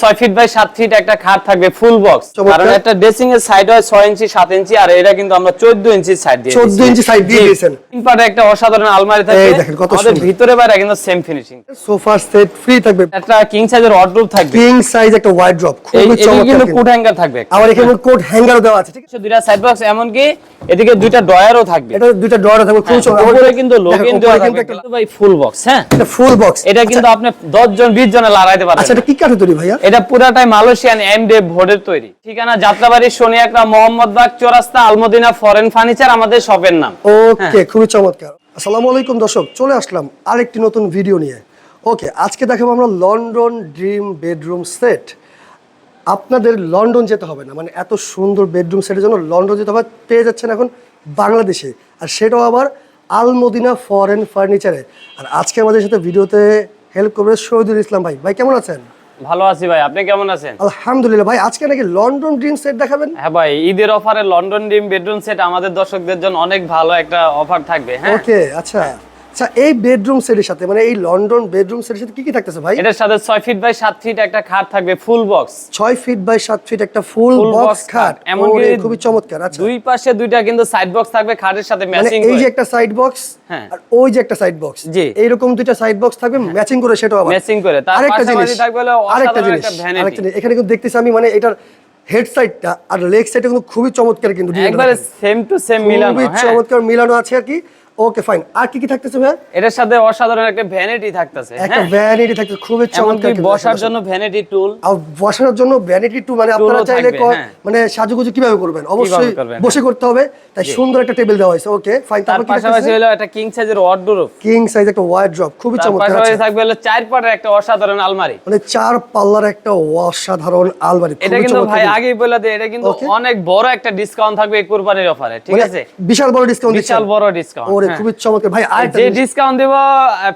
ছয় feet by সাত feet একটা খাট থাকবে ফুল বক্স কারণ একটা ড্রেসিং এর সাইড হয় ইঞ্চি ইঞ্চি আর এটা কিন্তু আমরা চোদ্দ ইঞ্চি সাইড দিয়ে 14 ইঞ্চি side দিয়ে দিয়েছেন। তিন পাটে একটা অসাধারণ আলমারি থাকবে। আমাদের ভিতরে বাইরে কিন্তু same finishing sofa set free থাকবে। একটা কিং সাইজের ওয়ার্ডরোব থাকবে। কিং সাইজ একটা ওয়াইড ড্রপ খুবই চমৎকার কিন্তু। কোট হ্যাঙ্গার থাকবে। আবার এখানে কোট হ্যাঙ্গারও দেওয়া আছে ঠিক আছে? দুইটা সাইড বক্স এমনকি এদিকে দুইটা ড্রয়ারও থাকবে। এটা দুইটা ডোর থাকবে খুবই চমৎকার হ্যাঁ, কিন্তু লোগিন দেওয়া কিন্তু থাকবে ভাই ফুল বক্স হ্যাঁ? এটা ফুল বক্স এটা কিন্তু আপনি 10 জন 20 জনে লড়াইতে পারবেন। আচ্ছা এটা কি কাঠে তৈরি ভাইয়া? এটা পুরাটাই মালয়েশিয়ান এমডে ভোডের তৈরি। ঠিকানা যাত্রাবাড়ি শনি একটা মোহাম্মদবাগ চৌরাস্তা আলমদিনা ফরেন ফার্নিচার আমাদের শপের নাম। ওকে খুবই চমৎকার। আসসালামু আলাইকুম দর্শক চলে আসলাম আরেকটি নতুন ভিডিও নিয়ে। ওকে আজকে দেখাবো আমরা লন্ডন ড্রিম বেডরুম সেট আপনাদের লন্ডন যেতে হবে না। মানে এত সুন্দর বেডরুম সেটের জন্য লন্ডন যেতে হবে। পেয়ে যাচ্ছেন এখন বাংলাদেশে। আর সেটাও আবার আলমদিনা ফরেন ফার্নিচারে। আর আজকে আমাদের সাথে ভিডিওতে হেল্প করবে শহীদুল ইসলাম ভাই। ভাই কেমন আছেন? ভালো আছি ভাই। আপনি কেমন আছেন? আলহামদুলিল্লাহ। ভাই আজকে নাকি লন্ডন ড্রিম সেট দেখাবেন? হ্যাঁ ভাই ঈদের অফারে লন্ডন ডিম বেডরুম সেট আমাদের দর্শকদের জন্য অনেক ভালো একটা অফার থাকবে হ্যাঁ? ওকে আচ্ছা। আচ্ছা এই বেডরুম সেটের সাথে মানে এই লন্ডন বেডরুম সেটের সাথে কি কি থাকতেছে ভাই? এটার সাথে ছয় ফিট বাই সাত ফিট একটা খাট থাকবে ফুল বক্স ছয় ফিট বাই সাত ফিট একটা ফুল বক্স খাট। এমনকি ওরে, খুবই চমৎকার আচ্ছা। দুই পাশে দুইটা কিন্তু সাইড বক্স থাকবে খাটের সাথে ম্যাচিং এই যে একটা সাইড বক্স হ্যাঁ। আর ওই যে একটা সাইড বক্স জি। এইরকম দুইটা সাইড বক্স থাকবে ম্যাচিং করে সেটাও আবার। ম্যাচিং করে। তার আরেকটা জিনিস থাকবে আরেকটা জিনিস আরেকটা জিনিস। এখানে কিন্তু দেখতেছি আমি মানে এটার হেড সাইডটা আর লেগ সাইডটা কিন্তু খুবই চমৎকার কিন্তু একবারে সেম টু সেম মিলানো খুবই হ্যাঁ। চমৎকার মিলানো আছে আর কি। ওকে ফাইন আর কি কি থাকতেছে ভাই এটার সাথে অসাধারণ একটা ভ্যানিটি থাকতেছে একটা হ্যাঁ? ভ্যানিটি থাকতেছে খুবই চমৎকার বসার জন্য ভ্যানিটি টুল আর বসার জন্য ভ্যানিটি টু মানে আপনারা চাইলে হ্যাঁ। মানে সাজুগুজু কীভাবে করবেন? অবশ্যই বসে করতে হবে তাই সুন্দর একটা টেবিল দেওয়া হয়েছে। ওকে ফাইন তারপর কি পাশাপাশি হলো একটা কিং সাইজের ওয়ার্ডরোব কিং সাইজ একটা ওয়াইড ড্রপ খুবই চমৎকার পাশাপাশি থাকবে হলো চার পাটের একটা অসাধারণ আলমারি। মানে চার পাল্লার একটা অসাধারণ আলমারি এটা কিন্তু ভাই আগেই বলে দেয় এটা কিন্তু অনেক বড় একটা ডিসকাউন্ট থাকবে এই কুরবানির অফারে ঠিক মানে আছে? বিশাল বড় ডিসকাউন্ট বিশাল বড় ডিসকাউন্ট ওরে খুবই চমৎকার। ভাই আর যে ডিসকাউন্ট দেব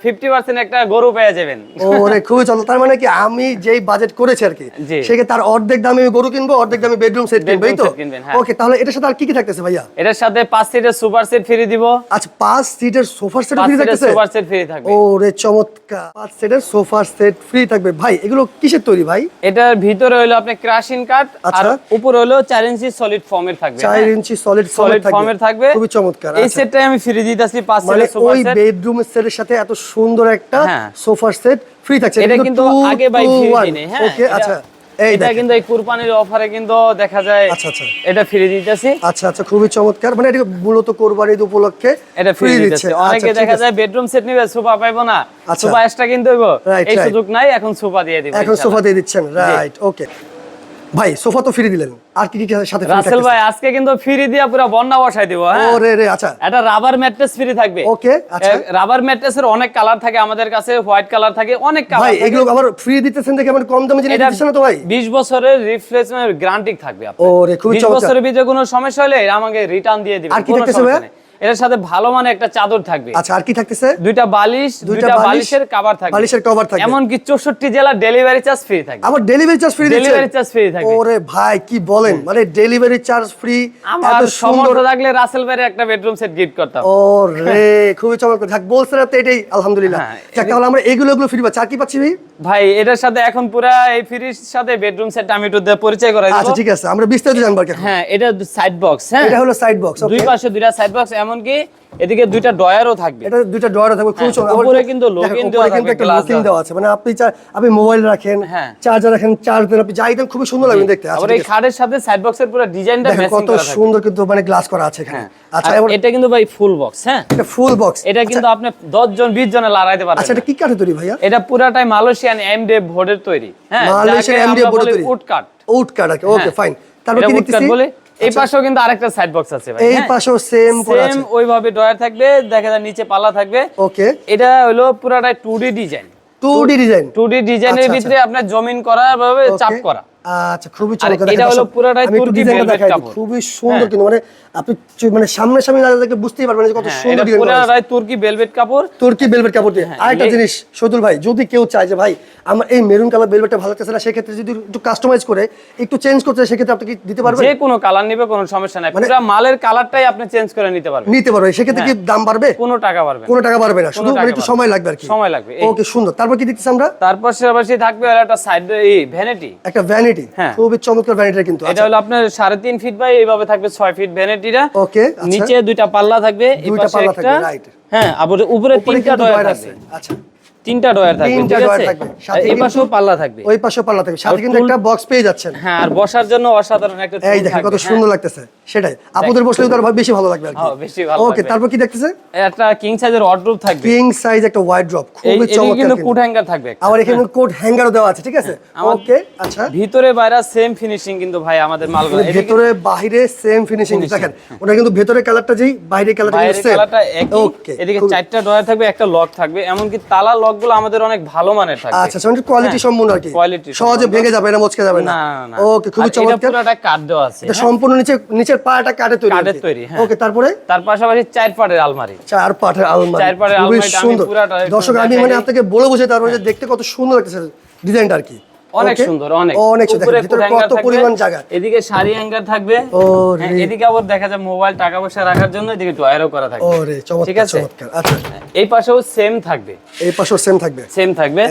50% একটা গরু পেয়ে যাবেন। ওরে খুবই চমৎকার। তার মানে কি আমি যেই বাজেট করেছি আর কি সেকে তার অর্ধেক দামে আমি গরু কিনবো অর্ধেক দামে বেডরুম সেট কিনবো এই তো? কিনবেন, হ্যাঁ। ওকে তাহলে এটার সাথে আর কি কি থাকতেছে ভাইয়া? এটার সাথে পাঁচ সিটের সুপার সেট ফ্রি দিব। আচ্ছা পাঁচ সিটের সোফার সেট ফ্রি থাকতেছে? সুপার সেট ফ্রি থাকবে। ওরে চমৎকার। পাঁচ সেটের সোফার সেট ফ্রি থাকবে। ভাই এগুলো কিসের তৈরি ভাই? এটার ভিতরে হলো আপনি ক্রাশিং কাট আর আচ্ছা। উপরে হলো 4 ইঞ্চি সলিড ফর্মের থাকবে চার ইঞ্চি সলিড ফর্মের থাকবে। খুবই চমৎকার এই আচ্ছা। সেটটাই আমি ফ্রি দিতেছি পাঁচ মানে ওই বেডরুম সেটের সাথে এত সুন্দর একটা। সোফার সেট ফ্রি থাকছে। এটা কিন্তু আগে বাই ফ্রি নেই হ্যাঁ। ওকে আচ্ছা। এটা কিন্তু এই কুরবানির অফারে কিন্তু দেখা যায় আচ্ছা, আচ্ছা। এটা ফ্রি দিতেছি। আচ্ছা আচ্ছা খুবই চমৎকার। মানে এটা মূলত কোরবানির উপলক্ষে এটা ফ্রি দিতেছে। আচ্ছা, অনেকে দেখা যায় বেডরুম সেট নিবে সোফা পাইবো না। আচ্ছা। সোফা এক্সট্রা কিনতে হইব। এই সুযোগ নাই এখন সোফা দিয়ে দিব এখন সোফা দিয়ে দিচ্ছেন। রাইট ওকে ভাই সোফা তো ফ্রি দিলেন। আর কি কি সাথে রাসেল ভাই আজকে কিন্তু ফ্রি দিয়া পুরো বন্যা বসাই দিব হ্যাঁ? ওরে রে আচ্ছা। একটা রাবার ম্যাট্রেস ফ্রি থাকবে। ওকে আচ্ছা। রাবার ম্যাট্রেসের অনেক কালার থাকে আমাদের কাছে হোয়াইট কালার থাকে অনেক কালার ভাই এগুলো আবার ফ্রি দিতেছেন দেখে আমার কম দামে জিনিস এটা দিচ্ছেন না তো ভাই? 20 বছরের রিপ্লেসমেন্ট গ্যারান্টি থাকবে আপনার। ওরে 20 চমৎকার। বছরের ভিতরে কোনো সমস্যা হলে আমাকে রিটার্ন দিয়ে দিবে আর কি কোনো ভাই? এটার সাথে ভালো মানে একটা চাদর থাকবে। আচ্ছা আর কি থাকতেছে? দুইটা বালিশ দুইটা বালিশের কভার থাকবে। বালিশের cover থাকবে। এমন কি 64 জেলা ডেলিভারি চার্জ ফ্রি থাকবে। আবার ডেলিভারি চার্জ ফ্রি দিচ্ছেন ডেলিভারি চার্জ ফ্রি থাকবে। ওরে ভাই কি বলেন? মানে ডেলিভারি চার্জ ফ্রি এত সুন্দর থাকলে রাসেল ভাইয়ের একটা বেডরুম সেট গিফট করতাম। ও রে খুবই চমৎকার। থাক বলছেন তো এটাই আলহামদুলিল্লাহ। হ্যাঁ, তাহলে আমরা এগুলো এগুলো ফ্রি পাচ্ছি আর কি পাচ্ছি ভাই? ভাই এটার সাথে এখন পুরা এই ফ্রির সাথে বেডরুম সেট আমি একটু পরিচয় করাই আচ্ছা ঠিক আছে। আমরা বিস্তারিত জানব হ্যাঁ এটা সাইড বক্স হ্যাঁ? এটা হলো সাইড বক্স দুই পাশে দুইটা সাইড বক্স এমনকি এদিকে দুইটা ডয়ারও থাকবে। এটা দুইটা ডয়ার থাকবে খুব হ্যাঁ, সুন্দর উপরে কিন্তু উপরে দেওয়া থাকবে, একটা লুকিং দেওয়া। আছে। মানে আপনি চা- আপনি মোবাইল রাখেন হ্যাঁ। চার্জার রাখেন চার্জ দেন আপনি যাই দেন খুবই সুন্দর লাগবে দেখতে। আচ্ছা, আবার এই খাটের সাথে সাইড বক্সের পুরো ডিজাইনটা ম্যাচিং কত করা থাকবে। সুন্দর কিন্তু মানে গ্লাস করা আছে এখানে। হ্যাঁ। আচ্ছা আর এটা কিন্তু ভাই ফুল বক্স হ্যাঁ? এটা ফুল বক্স এটা কিন্তু আপনি 10 জন 20 জনে লড়াইতে পারবেন আচ্ছা এটা কি কাঠে তৈরি ভাইয়া? এটা পুরাটাই মালয়েশিয়ান এমডে ভোডের তৈরি হ্যাঁ? মালয়েশিয়ান এর বলি তৈরি। উড কাট উড আছে ওকে ফাইন তারপর কি দেখতেছি? এই পাশেও কিন্তু আরেকটা সাইড বক্স আছে ভাই। এই হ্যাঁ? পাশেও সেম করা সেম ওইভাবে ডয়ার থাকবে দেখা যায় নিচে পাল্লা থাকবে। ওকে এটা হলো পুরাটাই 2D design 2D design 2D ডিজাইনের আচ্ছা, ভিতরে আপনার জমিন করা ভাবে চাপ করা। আচ্ছা খুবই চমৎকার। এটা হলো। পুরোটাই তুর্কি দিই। কাপড়। খুবই সুন্দর হ্যাঁ। কিন্তু মানে আপনি মানে সামনে সামনে দেখলে বুঝতেই পারবেন যে কত হ্যাঁ, সুন্দর ডিজাইন করা পুরাটাই তুর্কি ভেলভেট কাপড়। তুর্কি বেলভেট কাপড় দিয়ে। হ্যাঁ, আরেকটা জিনিস সতুল ভাই যদি কেউ চায় যে ভাই আমার এই মেরুন কালার বেলভেটটা ভালো লাগতেছে না সেক্ষেত্রে যদি একটু কাস্টমাইজ করে একটু চেঞ্জ করতে সেক্ষেত্রে আপনি কি দিতে পারবেন? যে কোনো কালার নিবে কোনো সমস্যা নাই। মানে- পুরো মালের কালারটাই আপনি চেঞ্জ করে নিতে পারবেন। নিতে পারবেন। সেক্ষেত্রে কি দাম বাড়বে? কোনো টাকা পারবেন কোনো টাকা বাড়বে না। শুধু মানে একটু সময় লাগবে আর কি। সময় লাগবে, ওকে সুন্দর। তারপর কি দেখতেছি আমরা? তারপর পাশাপাশি থাকবে একটা সাইড এই ভ্যানিটি একটা ভ্যানিটি হ্যাঁ। খুবই চমৎকার ভ্যানিটি কিন্তু এটা হলো আপনার সাড়ে তিন ফিট বাই এইভাবে থাকবে ছয় ফিট ভ্যানিটিটা ওকে নিচে দুইটা পাল্লা থাকবে এই পাশে একটা. হ্যাঁ আবার উপরে তিনটা ডয়ার আছে। আচ্ছা। তিনটা ডয়ার থাকবে তিনটা ডয়ার থাকবে, সাথে এই পাশেও পাল্লা থাকবে। ওই পাশে পাল্লা থাকবে। সাথে কিন্তু একটা বক্স পেয়ে যাচ্ছেন। হ্যাঁ আর বসার জন্য অসাধারণ একটা এই দেখেন কত সুন্দর লাগতেছে। সেটাই। আপুদের বসলে তো আরও বেশি ভালো লাগবে আর হ্যাঁ, বেশি ভালো ওকে তারপর কি দেখতেছে? হ্যাঁ। একটা কিং সাইজের ওয়ার্ডরোব থাকবে। কিং সাইজ একটা ওয়াইড ড্রপ এই খুবই চমৎকার কিন্তু। কুট হ্যাঙ্গার থাকবে। আবার এখানে কোড হ্যাঙ্গারও দেওয়া আছে ঠিক আছে? ওকে আচ্ছা। ভিতরে বাইরে সেম ফিনিশিং কিন্তু ভাই আমাদের মালগুলো। ভেতরে বাহিরে সেম ফিনিশিং দেখেন ওটা কিন্তু ভেতরে কালারটা যেই বাইরে কালারটা কিন্তু সেম ওকে এদিকে চারটা ডয়ার থাকবে একটা লক থাকবে এমনকি তালা লকগুলো আমাদের অনেক ভালো মানের থাকে। আচ্ছা আচ্ছা কোয়ালিটি সম্পূর্ণ আর কি কোয়ালিটি সহজে ভেঙে যাবে না মচকে যাবে না। ওকে খুবই চমৎকার এটা পুরোটা কাট দেওয়া আছে এটা সম্পূর্ণ নিচে নিচের পাটা কাটে তৈরি কাটে তৈরি, হ্যাঁ। ওকে তারপরে? তার পাশাপাশি চার পাটের আলমারি। চার পাটের আলমারি। চার পাটের খুবই সুন্দর। দর্শক আমি মানে আপনাকে বলে বুঝে তারপরে দেখতে কত সুন্দর একটা ডিজাইনটা আর কি। অনেক সুন্দর অনেক। অনেক কত পরিমাণ জায়গা? এদিকে শাড়ি হ্যাঙ্গার থাকবে। হ্যাঁ, এদিকে আবার দেখা যায় মোবাইল টাকা পয়সা রাখার জন্য এদিকে ডয়ারও করা থাকবে। ও রে ঠিক আছে? চমৎকার। আচ্ছা। এই পাশেও সেম থাকবে। এই পাশেও সেম থাকবে? সেম থাকবে।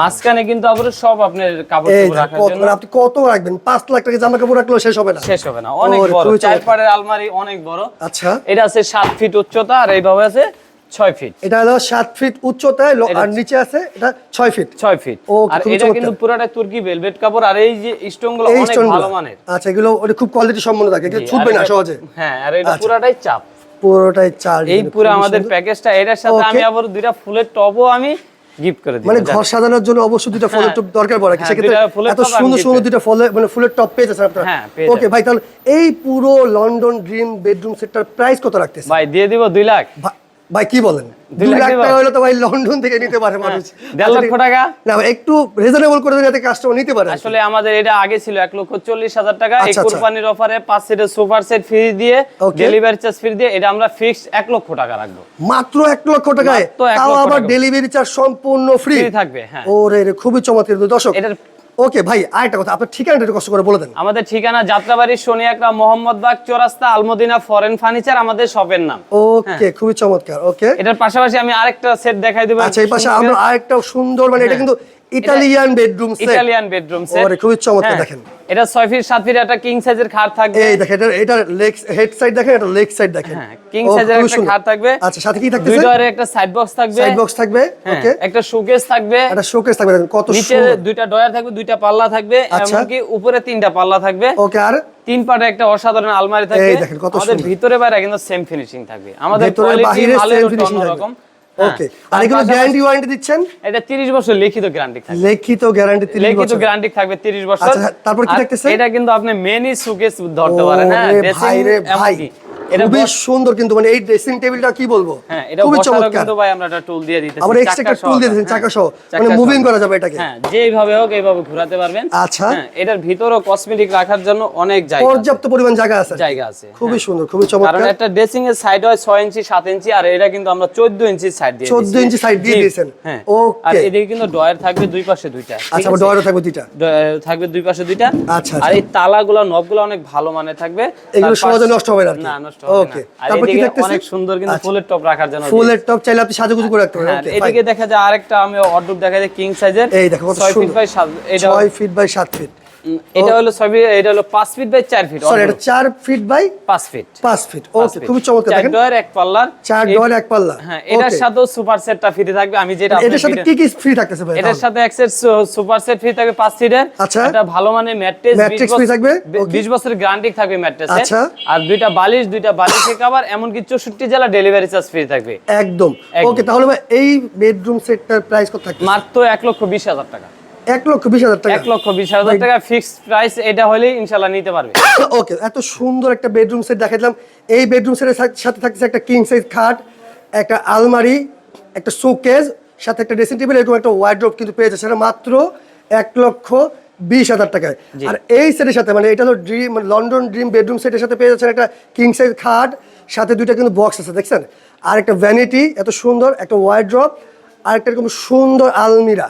মাঝখানে কিন্তু আবার সব আপনার কাপড় রাখার জন্য। আপনি কত রাখবেন? পাঁচ লাখ টাকা জামা কাপড় রাখলেও শেষ হবে না? শেষ হবে না অনেক বড়। চার পাড়ের আলমারি অনেক বড়। আচ্ছা। এটা আছে সাত ফিট উচ্চতা আর এইভাবে আছে ছয় ফিট এটা হলো সাত ফিট উচ্চতায় আর নিচে আছে এটা ছয় ফিট ছয় ফিট ও, আর এটা কিন্তু পুরাটা তুর্কি ভেলভেট কাপড় আর এই যে স্টোনগুলো অনেক ভালো মানের। আচ্ছা এগুলো ওটা খুব কোয়ালিটি সম্পন্ন থাকে জি, ছুটবে না সহজে। হ্যাঁ আর এটা আচ্ছা। পুরাটাই চাপ। পুরোটাই এই পুরো আমাদের প্যাকেজটা এটার সাথে আমি আবার দুইটা ফুলের টবও আমি গিফট করে দিই মানে ঘর সাজানোর জন্য অবশ্যই দুটো ফুলের হ্যাঁ। টপ দরকার পড়ে হ্যাঁ, সেক্ষেত্রে দুইটা এত সুন্দর সুন্দর। দুটো ফুলের মানে ফুলের টপ পেয়ে যাচ্ছেন আপনারা। হ্যাঁ, ওকে ভাই তাহলে এই পুরো লন্ডন ড্রিম বেডরুম সেটটার প্রাইস কত রাখতেছে ভাই দিয়ে দিব দুই লাখ। ভা- ভাই কি বলেন? দুই লাখ টাকা হলে তো ভাই লন্ডন থেকে নিতে পারে মানুষ। দেড় লক্ষ টাকা। না একটু রিজনেবল করে যাতে কাস্টমার নিতে পারে আসলে আমাদের এটা আগে ছিল এক লক্ষ চল্লিশ হাজার টাকা। এই আচ্ছা, আচ্ছা। অফারে পাঁচ সিটের সুপার সেট ফ্রি দিয়ে ডেলিভারি চার্জ ফ্রি দিয়ে এটা আমরা ফিক্স এক লক্ষ টাকা রাখব। মাত্র এক লক্ষ টাকায়? তাও আবার ডেলিভারি চার্জ সম্পূর্ণ ফ্রি থাকবে হ্যাঁ। ওরে খুবই চমৎকার। দর্শক এটার ওকে ভাই আরেকটা কথা আপনার ঠিকানাটা একটু কষ্ট করে বলে দেন। আমাদের ঠিকানা যাত্রাবাড়ি সোনিয়াকরা মোহাম্মদবাগ চৌরাস্তা আলমদিনা ফরেন ফার্নিচার আমাদের শপের নাম। ওকে খুবই চমৎকার ওকে এটার পাশাপাশি আমি আরেকটা সেট দেখাই দেবো। আচ্ছা এই পাশে আমরা আরেকটা সুন্দর মানে এটা কিন্তু Italian bedroom set Italian bedroom set ওরে খুবই চমৎকার দেখেন। এটা ছয় ফিট সাত ফিট একটা কিং সাইজের খাট থাকবে। এই দেখেন এটা এটা লেগ হেড সাইড দেখেন এটা লেগ সাইড দেখেন। হ্যাঁ কিং সাইজের একটা খাট থাকবে। আচ্ছা সাথে কি দুই থাকতেছে ডয়ারের একটা সাইড বক্স থাকবে। সাইড বক্স থাকবে হ্যাঁ, ওকে একটা শোকেস থাকবে। একটা শোকেস থাকবে দেখেন কত নিচে দুইটা ডয়ার থাকবে দুইটা পাল্লা থাকবে আচ্ছা। এমনকি উপরে তিনটা পাল্লা থাকবে। ওকে আর? তিন পাটে একটা অসাধারণ আলমারি থাকবে। এই দেখেন কত আমাদের সুন্দর। ভিতরে বাইরে কিন্তু সেম ফিনিশিং থাকবে। আমাদের কোয়ালিটি বাহিরে মালের ওকে আর এগুলো গ্যারান্টি ওয়ারেন্টি দিচ্ছেন? এটা 30 বছর লিখিত গ্যারান্টি থাকবে। লিখিত গ্যারান্টি 30 লিখিত গ্যারান্টি থাকবে 30 বছর। আচ্ছা, তারপর কি থাকতেছে? এটা কিন্তু আপনি মেনি সুকেস ধরতে পারেন হ্যাঁ ভাই রে ভাই। খুবই সুন্দর কিন্তু মানে এই ড্রেসিং টেবিলটা কি বলব? হ্যাঁ খুবই চমৎকার। কিন্তু ভাই আমরা একটা টুল দিয়ে দিতেছি আবার এক্সট্রা একটা টুল দিয়ে হ্যাঁ, চাকা সহ। মানে মুভিং করা যাবে এটাকে। হ্যাঁ যেইভাবে হোক এইভাবে ঘোরাতে পারবেন। আচ্ছা। হ্যাঁ এটার ভিতরও কসমেটিক রাখার জন্য অনেক জায়গা পর্যাপ্ত পরিমাণ জায়গা আছে জায়গা আছে খুবই সুন্দর খুবই কারণ একটা ড্রেসিং এর সাইড হয় 6 ইঞ্চি 7 ইঞ্চি আর এটা কিন্তু আমরা 14 ইঞ্চি সাইড দিয়ে 14 ইঞ্চি side দিয়ে দিয়েছেন। হ্যাঁ। Okay. আর এদিকে কিন্তু ডয়ার থাকবে দুই পাশে দুইটা আচ্ছা ডয়ারও থাকবে দুইটা? থাকবে দুই পাশে দুইটা। আচ্ছা, আর আচ্ছা। এই তালাগুলো নবগুলো অনেক ভালো মানে থাকবে। এগুলো সহজে নষ্ট হবে না না নষ্ট হবে Okay. না আর তারপর কি থাকতেছে? অনেক সুন্দর কিন্তু আচ্ছা। ফুলের টপ রাখার জন্য ফুলের টপ চাইলে আপনি সাজুগুজু করে রাখতে পারেন। হ্যাঁ, ওকে এদিকে দেখা যায় আরেকটা আমি অর্ডার দেখা যায় কিং সাইজের এই দেখো কত 6 ফিট বাই 7 এটা 6 ফিট বাই 7 ফিট এটা হলো 6 ফিট এটা হলো 5 ফিট বাই 4 ফিট সরি এটা 4 feet by 5 feet 5 feet okay খুবই চমৎকার। ডয়ার এক পাল্লার ডয়ার এক পাল্লা। হ্যাঁ এটার সুপার সেটটা ফ্রি থাকবে। আমি যেটা এটার সাথে কি কি ফ্রি থাকতেছে ভাই? এটার সাথে এক সেট সুপার সেট ফ্রি থাকবে 5 সিটের আচ্ছা। একটা ভালো মানের ম্যাট্রেস Mattress free থাকবে? 20 বছরের গ্যারান্টি থাকবে ম্যাট্রেসে। আচ্ছা। আর দুইটা বালিশ দুইটা বালিশে কভার এমনকি 64 জেলা ডেলিভারি চার্জ ফ্রি থাকবে। একদম। একদম। ওকে তাহলে ভাই এই বেডরুম সেটটার প্রাইস কত থাকবে মাত্র 1 লক্ষ 20 হাজার টাকা। এক লক্ষ বিশ হাজার টাকা। 1 লক্ষ 20 হাজার টাকা ফিক্সড প্রাইস এটা হলেই ইনশাআল্লাহ নিতে পারবে। ওকে এত সুন্দর একটা বেডরুম সেট দেখালাম এই বেডরুম সেটের সাথে থাকছে একটা কিং সাইজ খাট একটা আলমারি একটা শোকেজ সাথে একটা ড্রেসিং টেবিল এরকম একটা ওয়ার্ড্রোব কিন্তু পেয়ে যাচ্ছে মাত্র এক লক্ষ বিশ হাজার টাকায়। আর এই সেটের সাথে মানে এটা হলো ড্রিম লন্ডন ড্রিম বেডরুম সেটের সাথে পেয়ে যাচ্ছেন একটা কিং সাইজ খাট সাথে দুইটা কিন্তু বক্স আছে দেখছেন? আর একটা ভ্যানিটি এত সুন্দর একটা ওয়াইড ড্রপ আর একটা এরকম সুন্দর আলমিরা।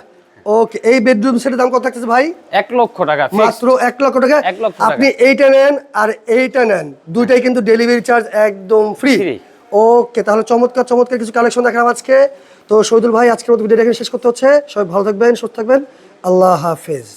ওকে এই বেডরুম সেটের দাম কত থাকতেছে ভাই? এক লক্ষ টাকা মাত্র এক লক্ষ টাকা? এক লক্ষ আপনি এইটা নেন আর এইটা নেন। দুইটাই কিন্তু ডেলিভারি চার্জ একদম ফ্রি ওকে তাহলে চমৎকার চমৎকার কিছু কালেকশন দেখালাম আজকে। তো শহীদুল ভাই আজকের মতো ভিডিওটা এখানে শেষ করতে হচ্ছে। সবাই ভালো থাকবেন সুস্থ থাকবেন। আল্লাহ হাফেজ।